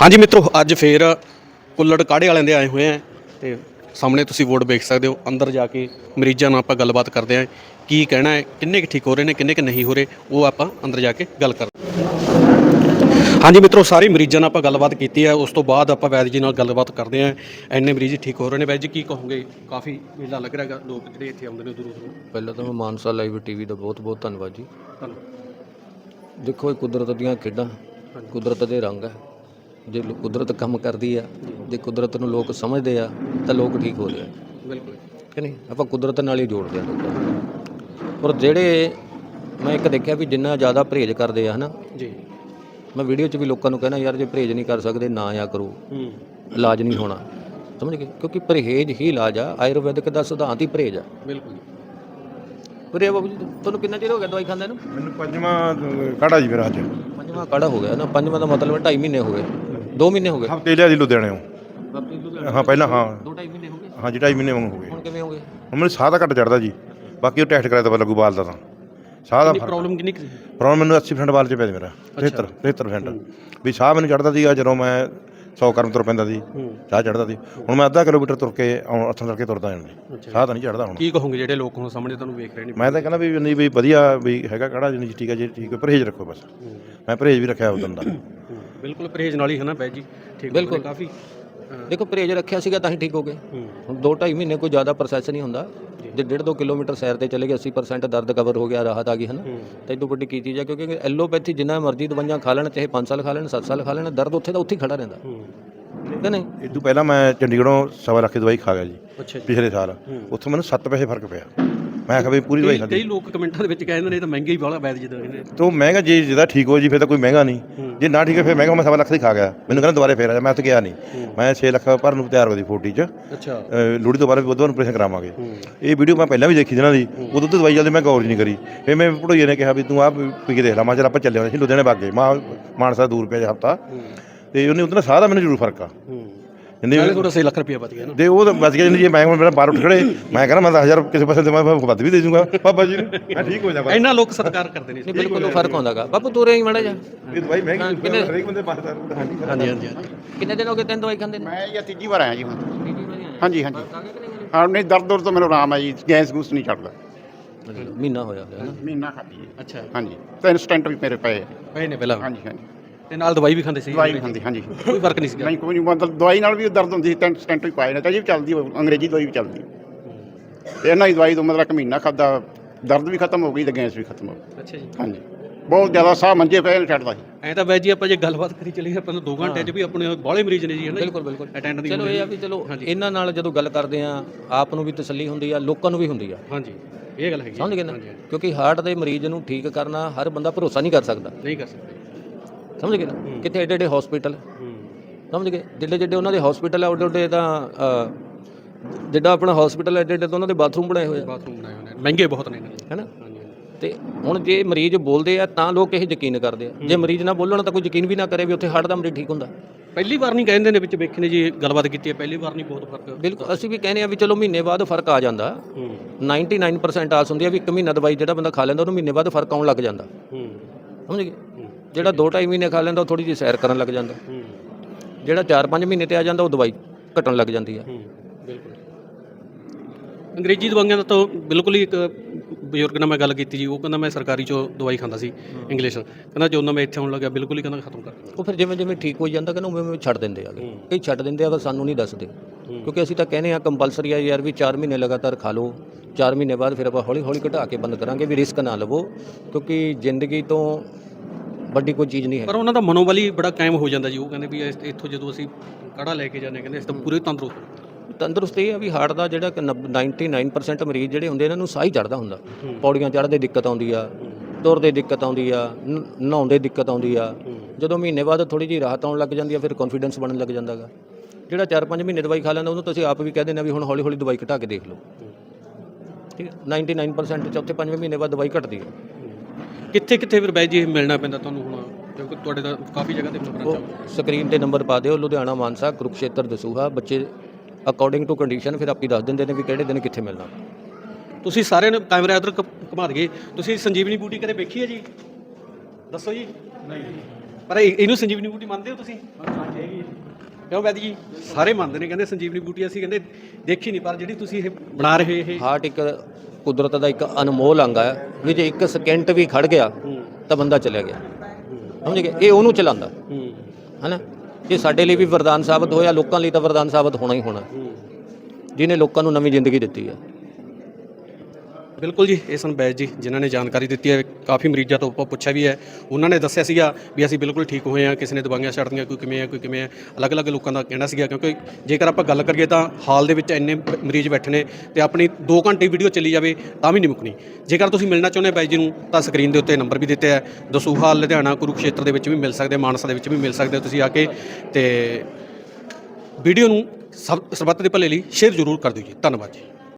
ਹਾਂਜੀ ਮਿੱਤਰੋ ਅੱਜ ਫੇਰ ਕੁੱਲੜ ਕਾੜੇ ਵਾਲਿਆਂ ਦੇ ਆਏ ਹੋਏ ਆ ਤੇ ਸਾਹਮਣੇ ਤੁਸੀਂ ਵੋਟ ਵੇਖ ਸਕਦੇ ਹੋ ਅੰਦਰ ਜਾ ਕੇ ਮਰੀਜ਼ਾਂ ਨਾਲ ਆਪਾਂ ਗੱਲਬਾਤ ਕਰਦੇ ਆ ਕੀ ਕਹਿਣਾ ਹੈ ਕਿੰਨੇ ਕੁ ਠੀਕ ਹੋ ਰਹੇ ਨੇ ਕਿੰਨੇ ਕੁ ਨਹੀਂ ਹੋ ਰਹੇ ਉਹ ਆਪਾਂ ਅੰਦਰ ਜਾ ਕੇ ਗੱਲ ਕਰਦੇ ਹਾਂਜੀ ਮਿੱਤਰੋ ਸਾਰੇ ਮਰੀਜ਼ਾਂ ਨਾਲ ਆਪਾਂ ਗੱਲਬਾਤ ਕੀਤੀ ਹੈ ਉਸ ਤੋਂ ਬਾਅਦ ਆਪਾਂ ਵੈਦ ਜੀ ਨਾਲ ਗੱਲਬਾਤ ਕਰਦੇ ਆ ਐਨੇ ਮਰੀਜ਼ ਠੀਕ ਹੋ ਰਹੇ ਨੇ ਵੈਦ ਜੀ ਕੀ ਕਹੋਗੇ ਕਾਫੀ ਮੇਲਾ ਲੱਗ ਰਿਹਾ ਹੈਗਾ ਲੋਕ ਜਿਹੜੇ ਇੱਥੇ ਆਉਂਦੇ ਨੇ ਦੂਰੋਂ ਦੂਰੋਂ। ਪਹਿਲਾਂ ਤਾਂ ਮੈਂ ਮਾਨਸਾ ਲਾਈਵ ਟੀਵੀ ਦਾ ਬਹੁਤ ਬਹੁਤ ਧੰਨਵਾਦ ਜੀ। ਦੇਖੋ ਇਹ ਕੁਦਰਤ ਦੀਆਂ ਖੇਡਾਂ ਕੁਦਰਤ ਦੇ ਰੰਗ ਹੈ। ਜੇ ਲੋ- ਕੁਦਰਤ ਕੰਮ ਕਰਦੀ ਆ ਜੇ ਕੁਦਰਤ ਨੂੰ ਲੋਕ ਸਮਝਦੇ ਆ ਤਾਂ ਲੋਕ ਠੀਕ ਹੋ ਰਹੇ ਆ। ਬਿਲਕੁਲ। ਕਿ ਨਹੀਂ? ਆਪਾਂ ਕੁਦਰਤ ਨਾਲ ਹੀ ਜੋੜਦੇ ਆ ਲੋਕਾਂ ਨੂੰ। ਔਰ ਜਿਹੜੇ ਮੈਂ ਇੱਕ ਦੇਖਿਆ ਵੀ ਜਿੰਨਾ ਜ਼ਿਆਦਾ ਪਰਹੇਜ਼ ਕਰਦੇ ਆ ਹਨਾ? ਜੀ। ਮੈਂ ਵੀਡੀਓ 'ਚ ਵੀ ਲੋਕਾਂ ਨੂੰ ਕਹਿਣਾ ਯਾਰ ਜੇ ਪਰਹੇਜ਼ ਨਹੀਂ ਕਰ ਸਕਦੇ ਨਾ ਆ ਕਰੋ। ਹੂੰ। ਇਲਾਜ ਨਹੀਂ ਹੋਣਾ। ਸਮਝ ਗਏ? ਕਿਉਂਕਿ ਪਰਹੇਜ਼ ਹੀ ਇਲਾਜ ਆ। ਆਯੁਰਵੈਦਿਕ ਦਾ ਸਿਧਾਂਤ ਹੀ ਪਰਹੇਜ਼ ਆ। ਬਿਲਕੁਲ ਪਰੇ ਬਾਬੂ ਜੀ ਤੁਹਾਨੂੰ ਕਿੰਨਾ ਚਿਰ ਹੋ ਗਿਆ ਦਵਾਈ ਖਾਂਦੇ ਨੂੰ? ਮੈਨੂੰ ਪੰਜਵਾਂ ਕਾੜਾ ਜੀ ਮੇਰਾ ਅੱਜ। ਪੰਜਵਾਂ ਕਾੜਾ ਹੋ ਗਿਆ ਨਾ? ਪੰਜਵਾਂ ਦਾ ਮਤਲਬ 2.5 ਮਹੀਨੇ ਹੋ ਗਏ। 2 ਮਹੀਨੇ ਹੋ ਗਏ? ਹਫ਼ਤੇ ਲਿਆ ਜੀ ਲੁਧਿਆਣੇੋਂ ਹਾਂ ਪਹਿਲਾਂ ਹਾਂ। 2.5 ਮਹੀਨੇ ਹੋ ਗਏ? ਹਾਂ ਜੀ ਢਾਈ ਮਹੀਨੇ ਵਾਂਗ ਹੋ ਗਏ। ਹੁਣ ਕਿਵੇਂ ਹੋ ਗਏ? ਹੁਣ ਮੈਨੂੰ ਸਾਹ ਦਾ ਘੱਟ ਚੜਦਾ ਜੀ। ਬਾਕੀ ਉਹ ਟੈਸਟ ਕਰਾਇਆ ਤਾਂ ਪਤਾ ਲੱਗੂ ਬਾਲ ਦਾ ਤਾਂ। ਸਾਹ ਦਾ ਪ੍ਰੋਬਲਮ ਕਿੰਨੀ ਕੁ ਸੀ? ਪ੍ਰੋਬਲਮ ਮੈਨੂੰ 80% ਬਾਲ ਚ ਪਿਆ ਮੇਰਾ। 73 73% ਵੀ ਸਾਹ ਮੈਨੂੰ ਚੜਦਾ ਸੀਗਾ ਜਦੋਂ ਮੈਂ 100 ਕਰਮ ਤੁਰ ਪੈਂਦਾ ਸੀ। ਸਾਹ ਚੜਦਾ ਸੀ। ਹੁਣ ਮੈਂ ਅੱਧਾ ਕਿਲੋਮੀਟਰ ਤੁਰ ਕੇ ਆਉਂ ਹੱਥਾਂ ਤੜਕੇ ਤੁਰਦਾ ਹਾਂ ਸਾਹ ਤਾਂ ਨਹੀਂ ਚੜਦਾ ਹੁਣ। ਕੀ ਕਹੋਗੇ ਜਿਹੜੇ ਲੋਕ ਹੁਣ ਸਾਹਮਣੇ ਤੁਹਾਨੂੰ ਵੇਖ ਰਹੇ ਨੇ? ਮੈਂ ਤਾਂ ਕਹਿੰਦਾ ਵੀ ਨਹੀਂ ਵੀ ਵਧੀਆ ਵੀ ਹੈਗਾ ਕਾੜਾ ਜੀ ਠੀਕ ਹੈ ਜੀ ਠੀਕ ਹੈ ਪਰਹੇਜ਼ ਰੱਖੋ ਬਸ। ਮੈਂ ਪਰਹੇਜ਼ ਵੀ ਰੱਖਿਆ ਉਦੋਂ ਦਾ। ਬਿਲਕੁਲ ਪਰਹੇਜ਼ ਨਾਲ ਹੀ ਹੈ ਨਾ ਬੈ ਜੀ? ਠੀਕ ਬਿਲਕੁਲ। ਕਾਫੀ? ਦੇਖੋ ਪਰਹੇਜ਼ ਰੱਖਿਆ ਸੀਗਾ ਤਾਂ ਹੀ ਠੀਕ ਹੋ ਗਏ। ਹੁਣ 2.5 ਮਹੀਨੇ ਕੋਈ ਜ਼ਿਆਦਾ ਪ੍ਰੋਸੈਸ ਨਹੀਂ ਹੁੰਦਾ। ਜੇ। 1.5 2 ਕਿਲੋਮੀਟਰ ਸੈਰ ਤੇ ਚਲੇ ਗਏ 80% ਦਰਦ ਕਵਰ ਹੋ ਗਿਆ ਰਾਹਤ ਆ ਗਈ ਹਨਾ ਤਾਂ ਇਦੋਂ ਵੱਡੀ ਕੀ ਚੀਜ਼ ਹੈ ਕਿਉਂਕਿ ਐਲੋਪੈਥੀ ਜਿੰਨਾ ਮਰਜ਼ੀ ਦਵਾਈਆਂ ਖਾ ਲੈਣ ਚਾਹੇ 5 ਸਾਲ ਖਾ ਲੈਣ 7 ਸਾਲ ਖਾ ਲੈਣ ਦਰਦ ਉੱਥੇ ਦਾ ਉੱਥੇ ਹੀ ਖੜਾ ਰਹਿੰਦਾ। ਹੂੰ। ਠੀਕ ਹੈ ਨਹੀਂ? ਇਹ ਤੋਂ ਪਹਿਲਾਂ ਮੈਂ ਚੰਡੀਗੜ੍ਹੋਂ ਸਵਾ ਲੱਖ ਦੀ ਦਵਾਈ ਖਾ ਗਿਆ ਜੀ ਅੱਛਾ ਜੀ। ਪਿਛਲੇ ਸਾਲ। ਉੱਥੋਂ ਮੈਨੂੰ 7 ਪੈਸੇ ਫ਼ਰਕ ਪਿਆ। ਮੈਂ ਆਖਿਆ ਵੀ ਪੂਰੀ ਦਵਾਈ ਕਈ- ਖਾਦੀ ਕਈ ਲੋਕ ਕਮੈਂਟਾਂ ਦੇ ਵਿੱਚ ਕਹਿੰਦੇ ਨੇ ਇਹ ਤਾਂ ਮਹਿੰਗਾ ਹੀ ਵਾਲਾ ਵੈਦ ਜੀ ਦਾ ਕਹਿੰਦੇ ਤੋ ਮਹਿੰਗਾ ਜੇ ਜਿਹਦਾ ਠੀਕ ਹੋ ਜੀ ਫਿਰ ਤਾਂ ਕੋਈ ਮਹਿੰਗਾ ਨਹੀਂ। ਜੇ ਨਾ ਠੀਕ ਹੈ ਫਿਰ ਮਹਿੰਗਾ ਮੈਂ ਸਵਾ ਲੱਖ ਦੀ ਖਾ ਗਿਆ। ਮੈਨੂੰ ਕਹਿੰਦਾ ਦੁਬਾਰੇ ਫੇਰ ਆ ਜਾ ਮੈਂ ਉੱਥੇ ਗਿਆ ਨਹੀਂ। ਮੈਂ 6 ਲੱਖ ਭਰਨ ਨੂੰ ਤਿਆਰ ਹੋ ਗਈ 40 ਚ। ਅੱਛਾ। ਅਹ ਲੋਹੜੀ ਤੋਂ ਬਾਅਦ ਬੁੱਧਵਾਰ ਨੂੰ ਆਪਰੇਸ਼ਨ ਕਰਾਵਾਂਗੇ। ਇਹ ਵੀਡੀਓ ਮੈਂ ਪਹਿਲਾਂ ਵੀ ਦੇਖੀ ਜਿਹਨਾਂ ਦੀ। ਉਦੋਂ ਤੋਂ ਦਵਾਈ ਚੱਲਦੀ ਮੈਂ ਗੌਰ ਨਹੀਂ ਕਰੀ। ਫਿਰ ਮੈਂ ਭੜੋਈਏ ਨੇ ਕਿਹਾ ਵੀ ਤੂੰ ਆਹ ਪੀ ਕੇ ਦੇਖ ਲੈ। ਮੈਂ ਚੱਲ ਆਪਾਂ ਚੱਲੇ ਆਉਂਦੇ ਸੀ ਲੁਧਿਆਣੇ ਬਾਗੇ ਮਾਂ ਮਾਨਸਾ ਦੂਰ ਪਿਆ ਹਫਤਾ। ਤੇ ਉਹਨੇ ਉਹਦੇ ਨਾਲ ਦਾ ਮੈਨੂੰ ਜ਼ਰੂਰ ਫ਼ਰਕ ਆ। ਹੂੰ। ਨਾਲੇ ਥੋੜਾ 6 ਲੱਖ ਰੁਪਏ ਬਚ ਗਿਆ ਨਾ। ਦੇ ਉਹ ਤਾਂ ਬਚ ਗਿਆ ਜਿੰਨੀ ਜੇ ਮੈਂ ਹੁਣ ਮੇਰਾ ਬਾਹਰ ਉੱਠ ਖੜੇ ਮੈਂ ਕਹਿੰਦਾ ਮੈਂ 10000 ਕਿਸੇ ਪਾਸੇ ਤੇ ਮੈਂ ਵੱਧ ਵੀ ਦੇ ਦੂੰਗਾ। ਬਾਬਾ ਜੀ ਨੂੰ ਮੈਂ ਠੀਕ ਹੋ ਜਾਵਾਂ। ਇੰਨਾ ਲੋਕ ਸਤਿਕਾਰ ਕਰਦੇ ਨੇ ਨਹੀਂ ਬਿਲਕੁਲ ਉਹ ਫ਼ਰਕ ਆਉਂਦਾਗਾ ਬਾਪੂ ਤੋਰੇ ਹੀ ਮੜਾ ਜਾ ਇਹ ਦਵਾਈ ਮਹਿੰਗੀ ਹਰੇਕ ਬੰਦੇ 5000 ਰੁਪਏ ਹਾਂਜੀ ਹਾਂਜੀ ਹਾਂਜੀ ਹਾਂਜੀ। ਕਿੰਨੇ ਦਿਨ ਹੋ ਗਏ ਤੈਨੂੰ ਦਵਾਈ ਖਾਂਦੇ ਨੂੰ? ਮੈਂ ਇਹ ਤੀਜੀ ਵਾਰ ਆਇਆ ਜੀ ਹੁਣ। ਤੀਜੀ ਵਾਰੀ ਆਇਆ। ਹਾਂਜੀ ਹਾਂਜੀ। ਹਾਂ ਨਹੀਂ ਦਰਦ ਦੁਰਦ ਤੋਂ ਮੈਨੂੰ ਆਰਾਮ ਹੈ ਜੀ ਗੈਸ ਗੂਸ ਨਹੀਂ ਚੜਦਾ ਮਹੀਨਾ ਹੋਇਆ ਹੋਇਆ ਨਾ। ਮਹੀਨਾ ਖਾਦੀ ਹੈ। ਅੱਛਾ। ਹਾਂਜੀ ਤਿੰਨ ਸਟੈਂਟ ਵੀ ਮੇਰੇ ਪਏ ਆ। ਪਏ ਨੇ ਪਹਿਲਾਂ। ਹਾਂਜੀ ਹਾਂਜੀ। ਤੇ ਨਾਲ ਦਵਾਈ ਵੀ ਖਾਂਦੇ ਸੀ? ਦਵਾਈ ਵੀ ਖਾਂਦੀ ਹਾਂਜੀ। ਕੋਈ ਫ਼ਰਕ ਨਹੀਂ ਸੀਗਾ? ਨਹੀਂ ਕੋਈ ਨਹੀਂ ਮਤਲਬ ਦਵਾਈ ਨਾਲ ਵੀ ਦਰਦ ਹੁੰਦੀ ਸੀ ਤਿੰਨ ਸਟੈਂਟ ਵੀ ਪਾਏ ਨੇ ਤਾਂ ਜੀ ਵੀ ਚੱਲਦੀ ਉਹ ਅੰਗਰੇਜ਼ੀ ਦਵਾਈ ਵੀ ਚੱਲਦੀ। ਤੇ ਇਹਨਾਂ ਦੀ ਦਵਾਈ ਤੋਂ ਮਤਲਬ ਇੱਕ ਮਹੀਨਾ ਖਾਦਾ ਦਰਦ ਵੀ ਖਤਮ ਹੋ ਗਈ ਤੇ ਗੈਸ ਵੀ ਖਤਮ ਹੋ ਗਈ। ਅੱਛਾ ਜੀ। ਹਾਂਜੀ। ਬਹੁਤ ਜ਼ਿਆਦਾ ਸਾਹ ਮੰਜੇ ਪਏ ਨੇ ਛੱਡਦਾ ਸੀ। ਐ ਤਾਂ ਵੈਦ ਜੀ ਆਪਾਂ ਜੇ ਗੱਲਬਾਤ ਕਰੀ ਚੱਲੀਏ ਆਪਾਂ ਨੂੰ 2 ਘੰਟੇ 'ਚ ਵੀ ਆਪਣੇ ਬਾਹਲੇ ਮਰੀਜ਼ ਨੇ ਜੀ ਹੈ ਨਾ ਬਿਲਕੁਲ ਬਿਲਕੁਲ। ਅਟੈਂਡ ਦੀ ਚਲੋ ਇਹ ਆ ਵੀ ਚਲੋ ਇਹਨਾਂ ਨਾਲ ਜਦੋਂ ਗੱਲ ਕਰਦੇ ਆ ਆਪ ਨੂੰ ਵੀ ਤਸੱਲੀ ਹੁੰਦੀ ਆ ਲੋਕਾਂ ਨੂੰ ਵੀ ਹੁੰਦੀ ਆ। ਹਾਂਜੀ। ਇਹ ਗੱਲ ਹੈਗੀ ਸਮਝ ਗਏ ਨਾ? ਕਿਉਂਕਿ ਹਾਰਟ ਦੇ ਮਰੀਜ਼ ਨੂੰ ਠੀਕ ਕਰਨਾ ਹਰ ਬੰਦਾ ਭਰੋਸਾ ਨਹੀਂ ਕਰ ਸਕਦਾ। ਨਹੀਂ ਕਰ ਸਕਦੇ। ਸਮਝ ਗਏ ਨਾ? ਕਿਤੇ ਏਡੇ ਏਡੇ ਹਸਪੀਟਲ ਸਮਝ ਗਏ? ਜਿੱਡੇ ਜਿੱਡੇ ਉਹਨਾਂ ਦੇ ਹਸਪੀਟਲ ਆ ਓਡੇ ਤਾਂ ਜਿੱਡਾ ਆਪਣਾ ਹਸਪੀਟਲ ਐਡੇ ਏਡੇ ਤਾਂ ਉਹਨਾਂ ਦੇ ਬਾਥਰੂਮ ਬਣਾਏ ਹੋਏ ਆ। ਬਾਥਰੂਮ ਬਣਾਏ ਹੋਏ ਨੇ। ਮਹਿੰਗੇ ਬਹੁਤ ਨੇ ਹੈਨਾ। ਤੇ ਹੁਣ ਜੇ ਮਰੀਜ਼ ਬੋਲਦੇ ਆ ਤਾਂ ਲੋਕ ਇਹ ਯਕੀਨ ਕਰਦੇ ਆ। ਜੇ ਮਰੀਜ਼ ਨਾ ਬੋਲਣ ਤਾਂ ਕੋਈ ਯਕੀਨ ਵੀ ਨਾ ਕਰੇ ਵੀ ਉੱਥੇ ਹਾਰਟ ਦਾ ਮਰੀਜ਼ ਠੀਕ ਹੁੰਦਾ। ਪਹਿਲੀ ਵਾਰ ਨਹੀਂ ਕਹਿੰਦੇ ਨੇ ਵਿੱਚ ਵੇਖੇ ਨੇ ਜੀ ਗੱਲਬਾਤ ਕੀਤੀ ਹੈ। ਪਹਿਲੀ ਵਾਰ ਨਹੀਂ ਬਹੁਤ ਫ਼ਰਕ ਬਿਲਕੁਲ ਅਸੀਂ ਵੀ ਕਹਿੰਦੇ ਆ ਵੀ ਚਲੋ ਮਹੀਨੇ ਬਾਅਦ ਫ਼ਰਕ ਆ ਜਾਂਦਾ। ਹੂੰ। 99% ਆਸ ਹੁੰਦੀ ਆ ਵੀ ਇੱਕ ਮਹੀਨਾ ਦਵਾਈ ਜਿਹੜਾ ਬੰਦਾ ਖਾ ਲੈਂਦਾ ਉਹਨੂੰ ਮਹੀਨੇ ਬਾਅਦ ਫ਼ਰਕ ਆਉਣ ਲੱਗ ਜਾਂਦਾ। ਹੂੰ। ਸਮਝ ਗਏ? ਜਿਹੜਾ 2.5 ਮਹੀਨੇ ਖਾ ਲੈਂਦਾ ਉਹ ਥੋੜੀ ਜਿਹੀ ਸੈਰ ਕਰਨ ਲੱਗ ਜਾਂਦਾ। ਹੂੰ। ਜਿਹੜਾ 4-5 ਮਹੀਨੇ ਤੇ ਆ ਜਾਂਦਾ ਉਹ ਦਵਾਈ ਘਟਣ ਲੱਗ ਜਾਂਦੀ ਆ। ਹੂੰ ਬਿਲਕੁਲ। ਅੰਗਰੇਜ਼ੀ ਦਵਾਈਆਂ ਦਾ ਤਾਂ ਬਿਲਕੁਲ ਹੀ ਇੱਕ ਬਜ਼ੁਰਗ ਨਾਲ ਮੈਂ ਗੱਲ ਕੀਤੀ ਜੀ ਉਹ ਕਹਿੰਦਾ ਮੈਂ ਸਰਕਾਰੀ ਚੋਂ ਦਵਾਈ ਖਾਂਦਾ ਸੀ ਇੰਗਲਿਸ਼। ਕਹਿੰਦਾ ਜਦੋਂ ਮੈਂ ਇੱਥੇ ਆਉਣ ਲੱਗਿਆ ਬਿਲਕੁਲ ਹੀ ਕਹਿੰਦਾ ਖਤਮ ਕਰ ਦਿੱਤਾ ਉਹ ਫਿਰ ਜਿਵੇਂ ਜਿਵੇਂ ਠੀਕ ਹੋਈ ਜਾਂਦਾ ਕਹਿੰਦਾ ਉਵੇਂ ਉਵੇਂ ਛੱਡ ਦਿੰਦੇ ਆਗੇ ਕਈ ਛੱਡ ਦਿੰਦੇ ਆ ਪਰ ਸਾਨੂੰ ਨਹੀਂ ਦੱਸਦੇ। ਕਿਉਂਕਿ ਅਸੀਂ ਤਾਂ ਕਹਿੰਦੇ ਆ ਕੰਪਲਸਰੀ ਆ ਯਾਰ ਵੀ 4 ਮਹੀਨੇ ਲਗਾਤਾਰ ਖਾ ਲਓ। 4 ਮਹੀਨੇ ਬਾਅਦ ਫਿਰ ਆਪਾਂ ਹੌਲੀ ਹੌਲੀ ਘਟਾ ਕੇ ਬੰਦ ਕਰਾਂਗੇ ਵੀ ਰਿਸਕ ਨਾ ਲਵੋ। ਕਿਉਂਕਿ ਜ਼ਿੰਦਗੀ ਤੋਂ ਵੱਡੀ ਕੋਈ ਚੀਜ਼ ਨਹੀਂ ਹੈ। ਪਰ ਉਹਨਾਂ ਦਾ ਮਨੋਬਲ ਹੀ ਬੜਾ ਕਾਇਮ ਹੋ ਜਾਂਦਾ ਜੀ ਉਹ ਕਹਿੰਦੇ ਵੀ ਇਸ- ਇੱਥੋਂ ਜਦੋਂ ਅਸੀਂ ਕਾੜਾ ਲੈ ਕੇ ਜਾਂਦੇ ਕਹਿੰਦੇ ਅਸੀਂ ਤਾਂ ਪੂਰੇ ਤੰਦਰੁਸਤ ਹਾਂ। ਤੰਦਰੁਸਤ ਇਹ ਆ ਵੀ ਹਾਰਟ ਦਾ ਜਿਹੜਾ ਕਿ ਨੱਬ- 99% ਮਰੀਜ਼ ਜਿਹੜੇ ਹੁੰਦੇ ਇਹਨਾਂ ਨੂੰ ਸਾਹ ਹੀ ਚੜਦਾ ਹੁੰਦਾ। ਪੌੜੀਆਂ ਚੜ੍ਹਦੇ ਦਿੱਕਤ ਆਉਂਦੀ ਆ ਤੁਰਦੇ ਦਿੱਕਤ ਆਉਂਦੀ ਆ ਨ- ਨਹਾਉਂਦੇ ਦਿੱਕਤ ਆਉਂਦੀ ਆ। ਜਦੋਂ ਮਹੀਨੇ ਬਾਅਦ ਥੋੜੀ ਜਿਹੀ ਰਾਹਤ ਆਉਣ ਲੱਗ ਜਾਂਦੀ ਆ ਫਿਰ ਕੌਨਫੀਡੈਂਸ ਬਣਨ ਲੱਗ ਜਾਂਦਾਗਾ ਜਿਹੜਾ 4-5 ਮਹੀਨੇ ਦਵਾਈ ਖਾ ਲੈਂਦਾ ਉਹਨੂੰ ਤੁਸੀਂ ਆਪ ਵੀ ਕਹਿ ਦਿੰਦੇ ਵੀ ਹੁਣ ਹੌਲੀ ਹੌਲੀ ਦਵਾਈ ਘਟਾ ਕੇ ਦੇਖ ਲਓ। ਠੀਕ ਹੈ 99% ਚੌਥੇ ਪੰਜਵੇਂ ਮਹੀਨੇ ਬਾਅਦ ਦਵਾਈ ਘਟਦੀ ਹੈ ਕਿੱਥੇ ਕਿੱਥੇ ਫਿਰ ਬਾਈ ਜੀ ਮਿਲਣਾ ਪੈਂਦਾ ਤੁਹਾਨੂੰ ਹੁਣ? ਕਿਉਂਕਿ ਤੁਹਾਡੇ ਤਾਂ ਕਾਫੀ ਜਗ੍ਹਾ ਤੇ ਨੰਬਰ ਚੱਲ ਸਕਰੀਨ ਤੇ ਨੰਬਰ ਪਾ ਦਿਓ ਲੁਧਿਆਣਾ ਮਾਨਸਾ ਕੁਰੂਕਸ਼ੇਤਰ ਦਸੂਹਾ। ਬੱਚੇ ਅਕੋਰਡਿੰਗ ਟੂ ਕੰਡੀਸ਼ਨ ਫਿਰ ਆਪੀ ਦੱਸ ਦਿੰਦੇ ਨੇ ਵੀ ਕਿਹੜੇ ਦਿਨ ਕਿੱਥੇ ਮਿਲਣਾ। ਤੁਸੀਂ ਸਾਰਿਆਂ ਨੇ ਕੈਮਰਾ ਇਧਰ ਘੁਮਾ ਦਈਏ। ਤੁਸੀਂ ਸੰਜੀਵਨੀ ਬੂਟੀ ਕਦੇ ਵੇਖੀ ਹੈ ਜੀ? ਦੱਸੋ ਜੀ। ਨਹੀਂ। ਪਰ ਇਹ- ਇਹਨੂੰ ਸੰਜੀਵਨੀ ਬੂਟੀ ਮੰਨਦੇ ਹੋ ਤੁਸੀਂ? ਕਿਉਂ ਵੈਦ ਜੀ? ਸਾਰੇ ਮੰਨਦੇ ਨੇ ਕਹਿੰਦੇ ਸੰਜੀਵਨੀ ਬੂਟੀ ਅਸੀਂ ਕਹਿੰਦੇ ਦੇਖੀ ਨਹੀਂ ਪਰ ਜਿਹੜੀ ਤੁਸੀਂ ਇਹ ਬਣਾ ਰਹੇ ਇਹ ਹਾਰਟ ਇੱਕ ਕੁਦਰਤ ਦਾ ਇੱਕ ਅਨਮੋਲ ਅੰਗ ਹੈ ਵੀ ਜੇ ਇੱਕ ਸਕਿੰਟ ਵੀ ਖੜ ਗਿਆ ਤਾਂ ਬੰਦਾ ਚਲਿਆ ਗਿਆ। ਸਮਝ ਗਏ? ਇਹ ਉਹਨੂੰ ਚਲਾਉਂਦਾ। ਹੈਨਾ? ਇਹ ਸਾਡੇ ਲਈ ਵੀ ਵਰਦਾਨ ਸਾਬਤ ਹੋਇਆ ਲੋਕਾਂ ਲਈ ਤਾਂ ਵਰਦਾਨ ਸਾਬਤ ਹੋਣਾ ਹੀ ਹੋਣਾ। ਜਿਹਨੇ ਲੋਕਾਂ ਨੂੰ ਨਵੀਂ ਜ਼ਿੰਦਗੀ ਦਿੱਤੀ ਹੈ। ਬਿਲਕੁਲ ਜੀ, ਇਹ ਸਨ ਬੈਜ ਜੀ, ਜਿਨ੍ਹਾਂ ਨੇ ਜਾਣਕਾਰੀ ਦਿੱਤੀ ਹੈ, ਕਾਫੀ ਮਰੀਜ਼ਾਂ ਤੋਂ ਆਪਾਂ ਪੁੱਛਿਆ ਵੀ ਹੈ। ਉਹਨਾਂ ਨੇ ਦੱਸਿਆ ਸੀਗਾ ਵੀ ਅਸੀਂ ਬਿਲਕੁਲ ਠੀਕ ਹੋਏ ਹਾਂ, ਕਿਸੇ ਨੇ ਦਵਾਈਆਂ ਛੱਡਦੀਆਂ ਕੋਈ ਕਿਵੇਂ ਹੈ, ਕੋਈ ਕਿਵੇਂ ਹੈ। ਅਲੱਗ-ਅਲੱਗ ਲੋਕਾਂ ਦਾ ਕਹਿਣਾ ਸੀਗਾ, ਕਿਉਂਕਿ ਜੇਕਰ ਆਪਾਂ ਗੱਲ ਕਰੀਏ ਤਾਂ ਹਾਲ ਦੇ ਵਿੱਚ ਇੰਨੇ ਮਰੀਜ਼ ਬੈਠੇ ਨੇ ਤੇ ਆਪਣੀ 2 ਘੰਟੇ ਵੀਡੀਓ ਚੱਲੀ ਜਾਵੇ, ਤਾਂ ਵੀ ਨਹੀਂ ਮੁੱਕਣੀ। ਜੇਕਰ ਤੁਸੀਂ ਮਿਲਣਾ ਚਾਹੁੰਦੇ ਹੋ ਬਾਈ ਜੀ ਨੂੰ, ਤਾਂ ਸਕਰੀਨ ਦੇ ਉੱਤੇ ਨੰਬਰ ਵੀ ਦਿੱਤੇ ਹੈ। ਦਸੂਹਾ, ਲੁਧਿਆਣਾ, ਕੁਰੂਕਸ਼ੇਤਰ ਦੇ ਵਿੱਚ ਵੀ ਮਿਲ ਸਕਦੇ, ਮਾਨਸਾ ਦੇ ਵਿੱਚ ਵੀ ਮਿਲ ਸਕਦੇ ਤੁਸੀਂ ਆ ਕੇ। ਤੇ ਵੀਡੀਓ ਨੂੰ ਸਭ ਸਰਬੱਤ ਦੇ ਭਲੇ ਲਈ ਸ਼ੇਅਰ ਜ਼ਰੂਰ ਕਰ ਦਿਓ ਜੀ। ਧੰਨਵਾਦ ਜੀ।